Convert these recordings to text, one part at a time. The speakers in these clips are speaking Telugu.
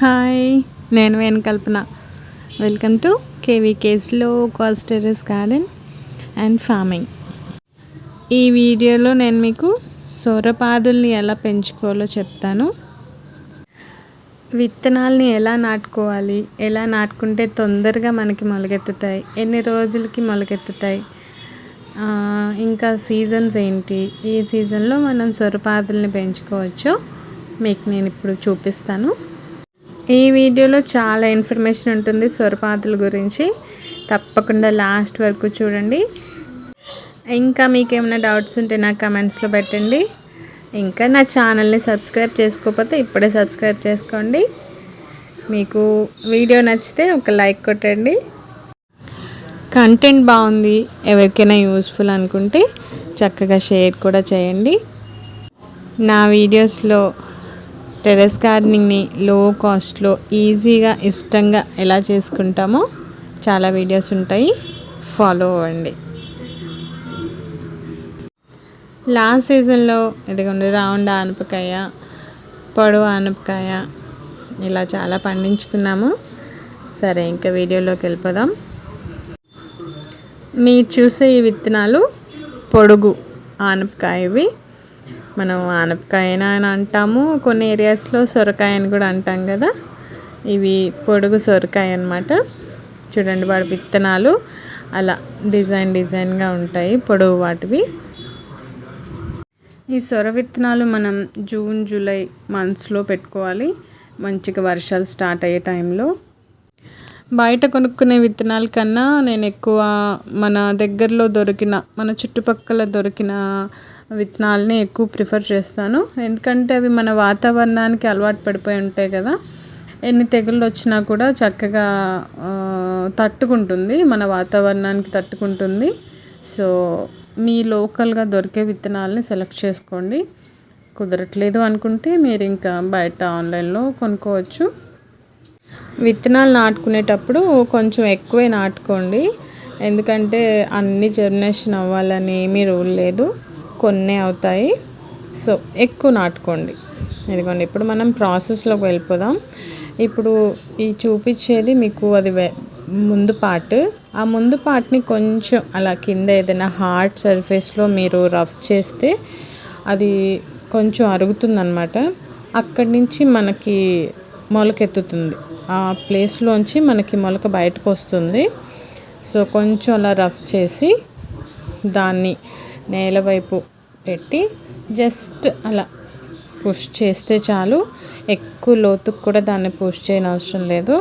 హాయ్ నేను వేణు కల్పన వెల్కమ్ టు కేవీకేస్లో కోస్టెరస్ టెరెస్ గార్డెన్ అండ్ ఫార్మింగ్. ఈ వీడియోలో నేను మీకు సొరపాదుల్ని ఎలా పెంచుకోవాలో చెప్తాను. విత్తనాల్ని ఎలా నాటుకోవాలి ఎలా నాటుకుంటే తొందరగా మనకి మొలకెత్తుతాయి ఎన్ని రోజులకి మొలకెత్తుతాయి ఇంకా సీజన్స్ ఏంటి ఈ సీజన్లో మనం సొరపాదుల్ని పెంచుకోవచ్చు మీకు నేను ఇప్పుడు చూపిస్తాను. ఈ వీడియోలో చాలా ఇన్ఫర్మేషన్ ఉంటుంది సొరపాదుల గురించి. తప్పకుండా లాస్ట్ వరకు చూడండి. ఇంకా మీకు ఏమైనా డౌట్స్ ఉంటే నా కమెంట్స్లో పెట్టండి. ఇంకా నా ఛానల్ని సబ్స్క్రైబ్ చేసుకోకపోతే ఇప్పుడే సబ్స్క్రైబ్ చేసుకోండి. మీకు వీడియో నచ్చితే ఒక లైక్ కొట్టండి. కంటెంట్ బాగుంది ఎవరికైనా యూస్ఫుల్ అనుకుంటే చక్కగా షేర్ కూడా చేయండి. నా వీడియోస్లో టెరెస్ గార్డెనింగ్ని లో కాస్ట్లో ఈజీగా ఇష్టంగా ఎలా చేసుకుంటామో చాలా వీడియోస్ ఉంటాయి. ఫాలో అవ్వండి. లాస్ట్ సీజన్లో ఇదిగోండి రౌండ్ ఆనపకాయ పొడవు ఆనపకాయ ఇలా చాలా పండించుకున్నాము. సరే ఇంకా వీడియోలోకి వెళ్ళిపోదాం. మీరు చూసే ఈ విత్తనాలు పొడుగు ఆనపకాయ ఇవి మనం ఆనపకాయ అని అంటాము. కొన్ని ఏరియాస్లో సొరకాయ అని కూడా అంటాం కదా. ఇవి పొడుగు సొరకాయ అన్నమాట. చూడండి వాడి విత్తనాలు. అలా డిజైన్ డిజైన్గా ఉంటాయి. పొడవు వాటివి. ఈ సొర విత్తనాలు మనం జూన్ జూలై మంత్స్లో పెట్టుకోవాలి. మంచిగా వర్షాలు స్టార్ట్ అయ్యే టైంలో. బయట కొనుక్కునే విత్తనాల కన్నా నేను ఎక్కువ మన దగ్గరలో దొరికిన మన చుట్టుపక్కల దొరికిన విత్తనాలని ఎక్కువ ప్రిఫర్ చేస్తాను. ఎందుకంటే అవి మన వాతావరణానికి అలవాటు పడిపోయి ఉంటాయి కదా. ఎన్ని తెగుళ్ళు వచ్చినా కూడా చక్కగా తట్టుకుంటుంది మన వాతావరణానికి తట్టుకుంటుంది. సో మీ లోకల్గా దొరికే విత్తనాలని సెలెక్ట్ చేసుకోండి. కుదరట్లేదు అనుకుంటే మీరు ఇంకా బయట ఆన్లైన్లో కొనుక్కోవచ్చు. విత్తనాలు నాటుకునేటప్పుడు కొంచెం ఎక్కువే నాటుకోండి. ఎందుకంటే అన్ని జర్మినేషన్ అవ్వాలని ఏమీ రూల్ లేదు. కొన్ని అవుతాయి. సో ఎక్కువ నాటుకోండి. ఇదిగోండి ఇప్పుడు మనం ప్రాసెస్లోకి వెళ్ళిపోదాం. ఇప్పుడు ఈ చూపించేది మీకు అది ముందు పార్ట్. ఆ ముందు పార్ట్ని కొంచెం అలా కింద ఏదైనా హార్డ్ సర్ఫేస్లో మీరు రఫ్ చేస్తే అది కొంచెం అరుగుతుందన్నమాట. అక్కడి నుంచి మనకి మొలకెత్తుతుంది. ప్లేస్లోంచి మనకి మొలక బయటకు వస్తుంది. సో కొంచెం అలా రఫ్ చేసి దాన్ని నేల వైపు పెట్టి జస్ట్ అలా పుష్ చేస్తే చాలు. ఎక్కువ లోతుకు కూడా దాన్ని పుష్ చేయని అవసరం లేదు.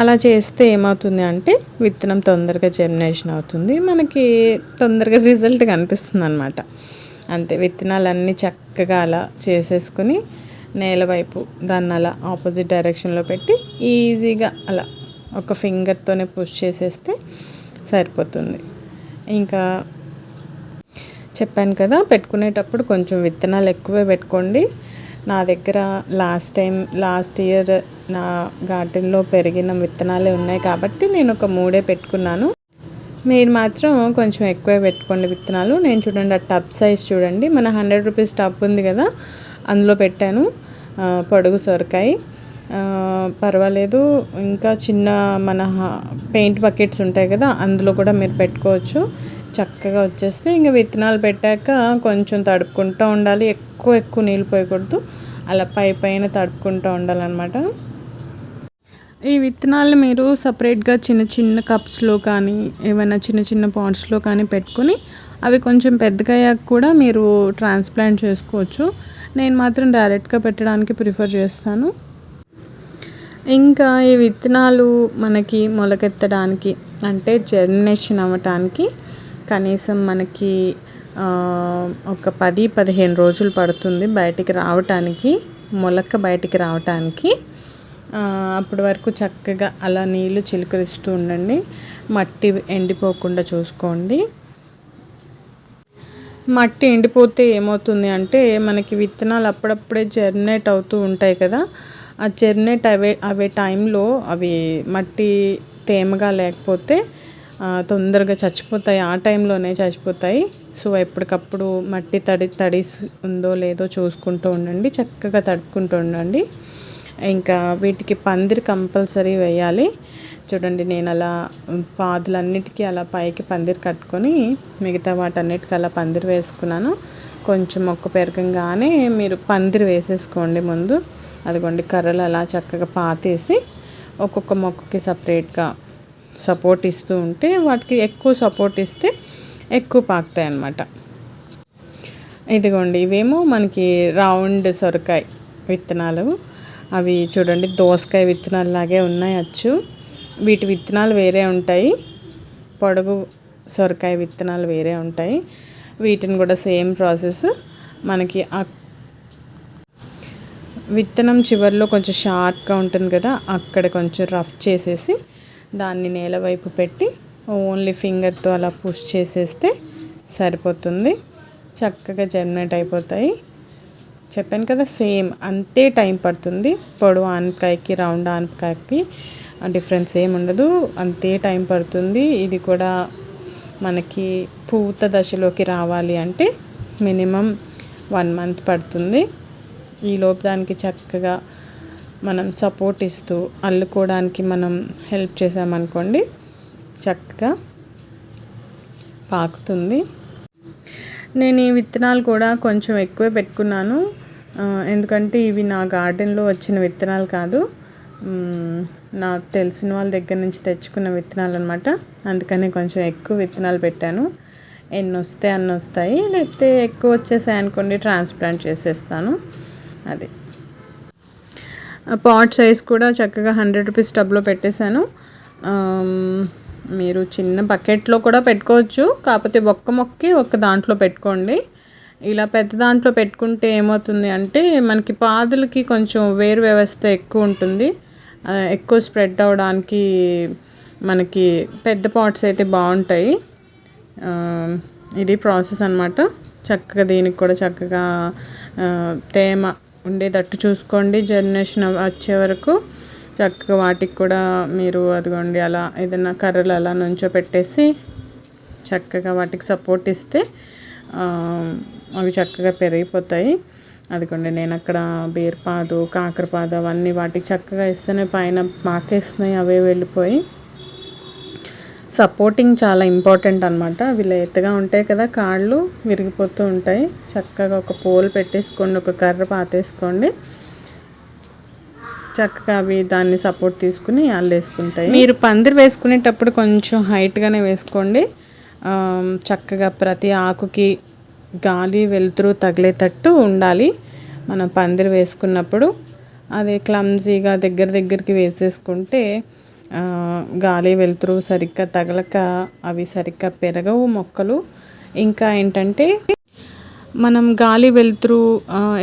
అలా చేస్తే ఏమవుతుంది అంటే విత్తనం తొందరగా జర్మినేషన్ అవుతుంది. మనకి తొందరగా రిజల్ట్ కనిపిస్తుంది అనమాట అంతే విత్తనాలన్నీ చక్కగా అలా చేసేసుకుని నేల వైపు దాన్ని అలా ఆపోజిట్ డైరెక్షన్లో పెట్టి ఈజీగా అలా ఒక ఫింగర్తోనే పుష్ చేసేస్తే సరిపోతుంది. ఇంకా చెప్పాను కదా పెట్టుకునేటప్పుడు కొంచెం విత్తనాలు ఎక్కువే పెట్టుకోండి. నా దగ్గర లాస్ట్ టైం లాస్ట్ ఇయర్ నా గార్డెన్లో పెరిగిన విత్తనాలే ఉన్నాయి కాబట్టి నేను ఒక మూడే పెట్టుకున్నాను. మీరు మాత్రం కొంచెం ఎక్కువే పెట్టుకోండి విత్తనాలు. నేను చూడండి ఆ టబ్ సైజ్ చూడండి. మన హండ్రెడ్ రూపీస్ టబ్ ఉంది కదా అందులో పెట్టాను. పొడుగు సొరకాయ. పర్వాలేదు. ఇంకా చిన్న మన పెయింట్ బకెట్స్ ఉంటాయి కదా అందులో కూడా మీరు పెట్టుకోవచ్చు. చక్కగా వచ్చేస్తే ఇంకా విత్తనాలు పెట్టాక కొంచెం తడుపుకుంటూ ఉండాలి. ఎక్కువ ఎక్కువ నీళ్ళు పోయకూడదు. అలా పై పైన తడుపుకుంటూ ఉండాలన్నమాట. ఈ విత్తనాలు మీరు సపరేట్గా చిన్న చిన్న కప్స్లో కానీ ఏమైనా చిన్న చిన్న పాట్స్లో కానీ పెట్టుకొని అవి కొంచెం పెద్దగా అయ్యాక కూడా మీరు ట్రాన్స్ప్లాంట్ చేసుకోవచ్చు. నేను మాత్రం డైరెక్ట్గా పెట్టడానికి ప్రిఫర్ చేస్తాను. ఇంకా ఈ విత్తనాలు మనకి మొలకెత్తడానికి అంటే జర్మినేషన్ అవ్వటానికి కనీసం మనకి ఒక పది పదిహేను రోజులు పడుతుంది బయటికి రావటానికి మొలక బయటికి రావటానికి. అప్పటి వరకు చక్కగా అలా నీళ్ళు చిలుకరిస్తూ ఉండండి. మట్టి ఎండిపోకుండా చూసుకోండి. మట్టి ఎండిపోతే ఏమవుతుంది అంటే మనకి విత్తనాలు అప్పుడప్పుడే జర్నేట్ అవుతూ ఉంటాయి కదా. ఆ జర్నేట్ అవే అవే టైంలో అవి మట్టి తేమగా లేకపోతే తొందరగా చచ్చిపోతాయి. ఆ టైంలోనే చచ్చిపోతాయి. సో ఎప్పటికప్పుడు మట్టి తడి తడి ఉందో లేదో చూసుకుంటూ ఉండండి. చక్కగా తడుపుకుంటూ ఉండండి. ఇంకా వీటికి పందిరి కంపల్సరీ వేయాలి. చూడండి నేను అలా పాదులన్నిటికీ అలా పైకి పందిరి కట్టుకొని మిగతా వాటన్నిటికీ అలా పందిరి వేసుకున్నాను. కొంచెం మొక్క పెరగంగానే మీరు పందిరి వేసేసుకోండి ముందు. అదిగోండి కర్రలు అలా చక్కగా పాతేసి ఒక్కొక్క మొక్కకి సపరేట్గా సపోర్ట్ ఇస్తూ ఉంటే వాటికి ఎక్కువ సపోర్ట్ ఇస్తే ఎక్కువ పాకుతాయి అన్నమాట. ఇదిగోండి ఇవేమో మనకి రౌండ్ సొరకాయ విత్తనాలు. అవి చూడండి దోసకాయ విత్తనాలు లాగే ఉన్నాయి అచ్చు. వీటి విత్తనాలు వేరే ఉంటాయి. పొడుగు సొరకాయ విత్తనాలు వేరే ఉంటాయి. వీటిని కూడా సేమ్ ప్రాసెస్ మనకి విత్తనం చివరిలో కొంచెం షార్ప్గా ఉంటుంది కదా అక్కడ కొంచెం రఫ్ చేసేసి దాన్ని నేల వైపు పెట్టి ఓన్లీ ఫింగర్తో అలా పుష్ చేసేస్తే సరిపోతుంది. చక్కగా జర్మినేట్ అయిపోతాయి. చెప్పాను కదా సేమ్ అంతే టైం పడుతుంది. పొడవు ఆనపకాయకి రౌండ్ ఆనపకాయకి డిఫరెన్స్ ఏమి ఉండదు. అంతే టైం పడుతుంది. ఇది కూడా మనకి పూత దశలోకి రావాలి అంటే మినిమం వన్ మంత్ పడుతుంది. ఈలోపు దానికి చక్కగా మనం సపోర్ట్ ఇస్తూ అల్లుకోవడానికి మనం హెల్ప్ చేసామనుకోండి చక్కగా పాకుతుంది. నేను ఈ విత్తనాలు కూడా కొంచెం ఎక్కువే పెట్టుకున్నాను. ఎందుకంటే ఇవి నా గార్డెన్లో వచ్చిన విత్తనాలు కాదు. నాకు తెలిసిన వాళ్ళ దగ్గర నుంచి తెచ్చుకున్న విత్తనాలు అనమాట అందుకని కొంచెం ఎక్కువ విత్తనాలు పెట్టాను. ఎన్ని వస్తే అన్ని వస్తాయి లేకపోతే ఎక్కువ వచ్చేసాయి అనుకోండి ట్రాన్స్ప్లాంట్ చేసేస్తాను. అది. పాట్ సైజ్ కూడా చక్కగా హండ్రెడ్ రూపీస్ టబ్లో పెట్టేశాను. మీరు చిన్న బకెట్లో కూడా పెట్టుకోవచ్చు. కాకపోతే ఒక్క మొక్కి ఒక్క దాంట్లో పెట్టుకోండి. ఇలా పెద్ద దాంట్లో పెట్టుకుంటే ఏమవుతుంది అంటే మనకి పాదులకి కొంచెం వేరు వ్యవస్థ ఎక్కువ ఉంటుంది. ఎక్కువ స్ప్రెడ్ అవడానికి మనకి పెద్ద పాట్స్ అయితే బాగుంటాయి. ఇది ప్రాసెస్ అనమాట చక్కగా దీనికి కూడా చక్కగా తేమ ఉండేటట్టు చూసుకోండి. జనరేషన్ వచ్చే వరకు. చక్కగా వాటికి కూడా మీరు అదిగోండి అలా ఏదైనా కర్రలు అలా నుంచో పెట్టేసి చక్కగా వాటికి సపోర్ట్ ఇస్తే అవి చక్కగా పెరిగిపోతాయి. అదిగోండి నేను అక్కడ బీర్పాదు కాకరపాదు అవన్నీ వాటికి చక్కగా ఇస్తేనే పైన మాకేస్తున్నాయి అవే వెళ్ళిపోయి. సపోర్టింగ్ చాలా ఇంపార్టెంట్ అనమాట వీళ్ళు లేతగా ఉంటాయి కదా కాళ్ళు విరిగిపోతూ ఉంటాయి. చక్కగా ఒక పోల్ పెట్టేసుకోండి ఒక కర్ర పాతేసుకోండి. చక్కగా అవి దాన్ని సపోర్ట్ తీసుకుని అల్లేసుకుంటాయి. మీరు పందిరి వేసుకునేటప్పుడు కొంచెం హైట్గానే వేసుకోండి. చక్కగా ప్రతి ఆకుకి గాలి వెలుతురు తగిలేటట్టు ఉండాలి. మనం పందిరి వేసుకున్నప్పుడు అది క్లమ్జీగా దగ్గర దగ్గరికి వేసేసుకుంటే గాలి వెలుతురు సరిగ్గా తగలక అవి సరిగ్గా పెరగవు మొక్కలు. ఇంకా ఏంటంటే మనం గాలి వెలుతురు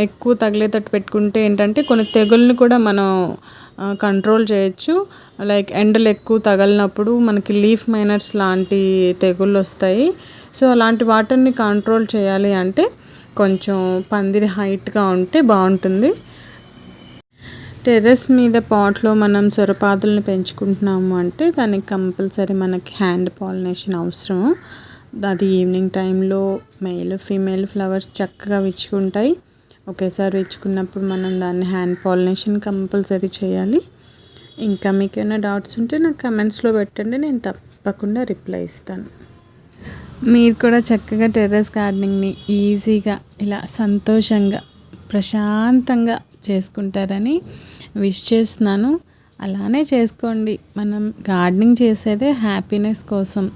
ఎక్కువ తగిలేటట్టు పెట్టుకుంటే ఏంటంటే కొన్ని తెగుల్ని కూడా మనం కంట్రోల్ చేయొచ్చు. లైక్ ఎండలు ఎక్కువ తగలినప్పుడు మనకి లీఫ్ మైనర్స్ లాంటి తెగుళ్ళు వస్తాయి. సో అలాంటి వాటిని కంట్రోల్ చేయాలి అంటే కొంచెం పందిరి హైట్గా ఉంటే బాగుంటుంది. టెర్రస్ మీద పాట్లో మనం సొరపాదులను పెంచుకుంటున్నాము అంటే దానికి కంపల్సరీ మనకి హ్యాండ్ పాలినేషన్ అవసరము. అది ఈవినింగ్ టైంలో మేల్ ఫీమేల్ ఫ్లవర్స్ చక్కగా విచ్చుకుంటాయి. ఒకేసారి విచ్చుకున్నప్పుడు మనం దాన్ని హ్యాండ్ పాలినేషన్ కంపల్సరీ చేయాలి. ఇంకా మీకు ఏమైనా డౌట్స్ ఉంటే నాకు కమెంట్స్లో పెట్టండి నేను తప్పకుండా రిప్లై ఇస్తాను. మీరు కూడా చక్కగా టెర్రస్ గార్డెనింగ్ని ఈజీగా ఇలా సంతోషంగా ప్రశాంతంగా చేసుకుంటారని విష్ చేస్తున్నాను. అలానే చేసుకోండి. మనం గార్డెనింగ్ చేసేదే హ్యాపీనెస్ కోసం.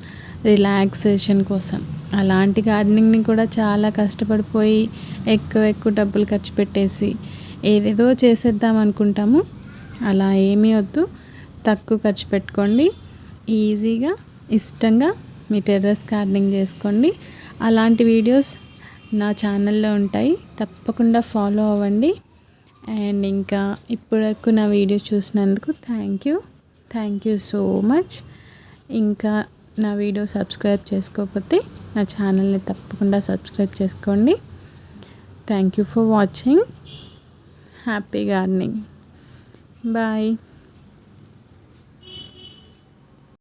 రిలాక్సేషన్ కోసం. అలాంటి గార్డెనింగ్ని కూడా చాలా కష్టపడిపోయి ఎక్కువ ఎక్కువ డబ్బులు ఖర్చు పెట్టేసి ఏదేదో చేసేద్దాం అనుకుంటాము. అలా ఏమీ వద్దు. తక్కువ ఖర్చు పెట్టుకోండి. ఈజీగా ఇష్టంగా మీ టెర్రస్ గార్డెనింగ్ చేసుకోండి. అలాంటి వీడియోస్ నా ఛానల్లో ఉంటాయి. తప్పకుండా ఫాలో అవ్వండి. అండ్ ఇంకా ఇప్పటివరకు నా వీడియో చూసినందుకు thank you. Thank you so much. ఇంకా నా వీడియో సబ్స్క్రైబ్ చేసుకోకపోతే నా ఛానల్ని తప్పకుండా సబ్స్క్రైబ్ చేసుకోండి. Thank you for watching happy gardening bye